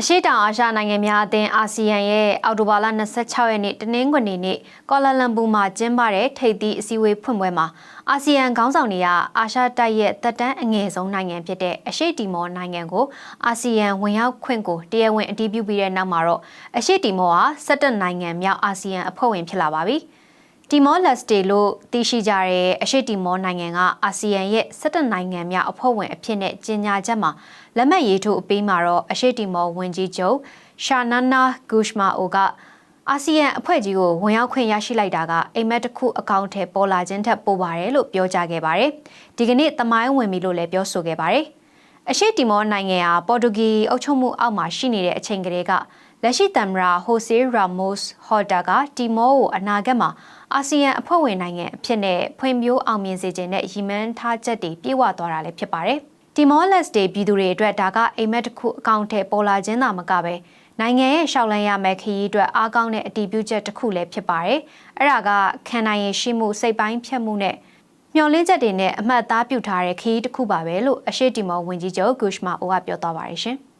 အရှိတောင်အာရှနိုင်ငံများအသင်းအာဆီယံရဲ့အောက်တိုဘာလ26ရက်နေ့တနင်္ဂနွေနေ့ကွာလာလမ်ပူမှာကျင်းပတဲ့ထိပ်သီးအစည်းအဝေးဖွင့်ပွဲမှာအာဆီယံခေါင်းဆောင်တွေကအာရှတိုက်ရဲ့တက်တန်းအငယ်ဆုံးနိုင်ငံဖြစ်တဲ့အရှိတီမောနိုင်ငံကိုအာဆီယံဝင်ရောက်ခွင့်ကိုတရားဝင်အတည်ပြုပြီးတဲ့နောက်မှာတော့အရှိတီမောဟာ17နိုင်ငံမြောက်အာဆီယံအဖွဲ့ဝင်ဖြစ်လာပါပြီ။ တီမောလက်စတေလို့သိရှိကြတဲ့အရှိတီမောနိုင်ငံကအာဆီယံရဲ့17နိုင်ငံမြောက်အဖွဲ့ဝင်အဖြစ်နဲ့ကြေညာချက်မှာလက်မှတ်ရေးထိုးအပြီးမှာတော့အရှိတီမောဝန်ကြီးချုပ်ရှာနာနာဂူရှမာအိုကအာဆီယံအဖွဲ့ကြီးကိုဝင်ရောက်ခွင့်ရရှိလိုက်တာကအိမ်မက်တစ်ခုအကောင့်ထဲပေါ်လာခြင်းထက်ပိုပါတယ်လို့ပြောကြားခဲ့ပါတယ်။ဒီကနေ့တမိုင်းဝင်ပြီလို့လည်းပြောဆိုခဲ့ပါတယ်။ အရှိတီမောနိုင်ငံဟာပေါ်တူဂီအုပ်ချုပ်မှုအောက်မှာရှိနေတဲ့အချိန်ကလေးကလက်ရှိသမ္မတဟိုဆေရာမို့စ်ဟော်တာကတီမောကိုအနာဂတ်မှာအာဆီယံအဖွဲ့ဝင်နိုင်ငံအဖြစ်နဲ့ဖွံ့ဖြိုးအောင်မြင်စေခြင်းနဲ့ရည်မှန်းထားချက်တွေပြည့်ဝသွားတာလည်းဖြစ်ပါတယ်။တီမောလက်စ်ဒေပြည်သူတွေအတွက်ဒါကအိမ်မက်တစ်ခုအကောင့်ထဲပေါ်လာခြင်းသာမကပဲနိုင်ငံရဲ့ရှောက်လန်းရမယ့်ခရီးအတွက်အားကောင်းတဲ့အတည်ပြုချက်တစ်ခုလည်းဖြစ်ပါတယ်။အဲ့ဒါကခံနိုင်ရရှိမှုစိတ်ပိုင်းဖြတ်မှုနဲ့ မျှော်လင့်ချက်တွေနဲ့အမှတ်အသားပြုထားတဲ့ခရီးတစ်ခုပါပဲလို့အရှိတီမောဝန်ကြီးချုပ်ဂူရှမာအိုကပြောသွားပါတယ်ရှင်။